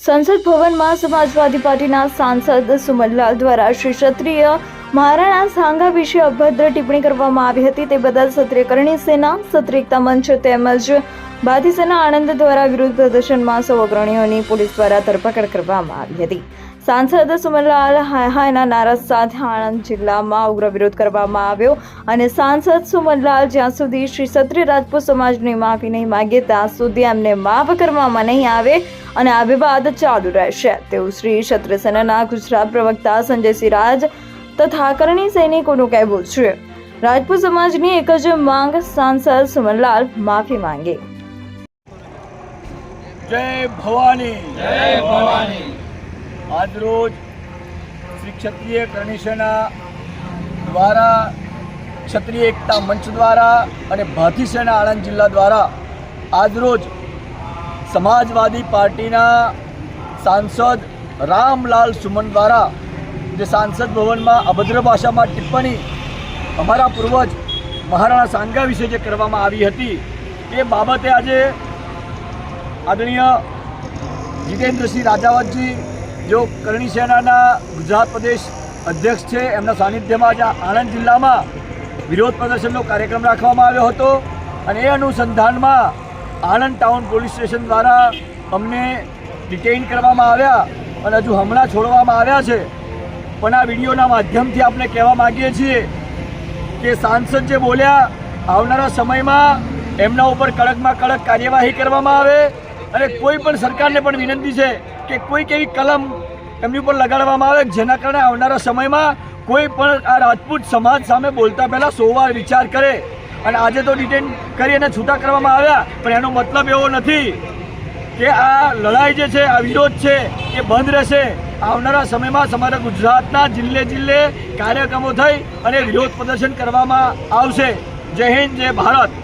સંસદ ભવનમાં સમાજવાદી પાર્ટીના સાંસદ સુમનલાલ દ્વારા શ્રી ક્ષત્રિય મહારાણા સાંઘા વિશે અભદ્ર ટિપ્પણી કરવામાં આવી હતી. તે બદલ ક્ષત્રિય કરણી સેના સત્રિકતા મંચ તેમજ બાધી સેના આણંદ દ્વારા વિરોધ પ્રદર્શનમાં સૌ અગ્રણીઓની પોલીસ દ્વારા ધરપકડ કરવામાં આવી હતી. સાંસદ સુમનલાલ હાય હાયના નારા સાથે આણંદ જિલ્લામાં ઉગ્ર વિરોધ કરવામાં આવ્યો અને સાંસદ સુમનલાલ જ્યાં સુધી શ્રી ક્ષત્રિય રાજપૂત સમાજની માફી નહીં માગે, ત્યાં સુધી એમને માફ કરવામાં નહીં આવે અને આ વિવાદ ચાલુ રહેશે. તેવું શ્રી ક્ષત્રિય ગુજરાત પ્રવક્તા સંજય સિરાજ તથા કરણી સૈનિકોનું કહેવું છે. રાજપૂત સમાજની એક જ માંગ સાંસદ સુમનલાલ માફી માંગે. જય ભવાની. જય ભવાની. આજરોજ શ્રી ક્ષત્રિય કરણી સેના દ્વારા ક્ષત્રિય એકતા મંચ દ્વારા અને ભાથી સેના આણંદ જિલ્લા દ્વારા આજરોજ સમાજવાદી પાર્ટીના સાંસદ રામલાલ સુમન દ્વારા જે સાંસદ ભવનમાં અભદ્ર ભાષામાં ટિપ્પણી અમારા પૂર્વજ મહારાણા સાંગા વિશે જે કરવામાં આવી હતી, એ બાબતે આજે આદરણીય જીતેન્દ્રસિંહ રાજાવતજી જો કરણી સેનાના ગુજરાત પ્રદેશ અધ્યક્ષ છે, એમના સાનિધ્યમાં આજે આણંદ જિલ્લામાં વિરોધ પ્રદર્શનનો કાર્યક્રમ રાખવામાં આવ્યો હતો અને એ અનુસંધાનમાં આણંદ ટાઉન પોલીસ સ્ટેશન દ્વારા અમને ડિટેઇન કરવામાં આવ્યા અને હજુ હમણાં છોડવામાં આવ્યા છે. પણ આ વિડીયોના માધ્યમથી આપણે કહેવા માગીએ છીએ કે સાંસદ જે બોલ્યા, આવનારા સમયમાં એમના ઉપર કડકમાં કડક કાર્યવાહી કરવામાં આવે અને કોઈ પણ સરકારને પણ વિનંતી છે કે કોઈક એવી કલમ એમની ઉપર લગાડવામાં આવે જેના કારણે આવનારા સમયમાં કોઈ પણ આ રાજપૂત સમાજ સામે બોલતા પહેલાં સો વાર વિચાર કરે. અને આજે તો ડિટેન કરી અને છૂટા કરવામાં આવ્યા, પણ એનો મતલબ એવો નથી કે આ લડાઈ જે છે, આ વિરોધ છે, એ બંધ રહેશે. આવનારા સમયમાં સમગ્ર ગુજરાતના જિલ્લે જિલ્લે કાર્યક્રમો થઈ અને વિરોધ પ્રદર્શન કરવામાં આવશે. જય હિન્દ, જય ભારત.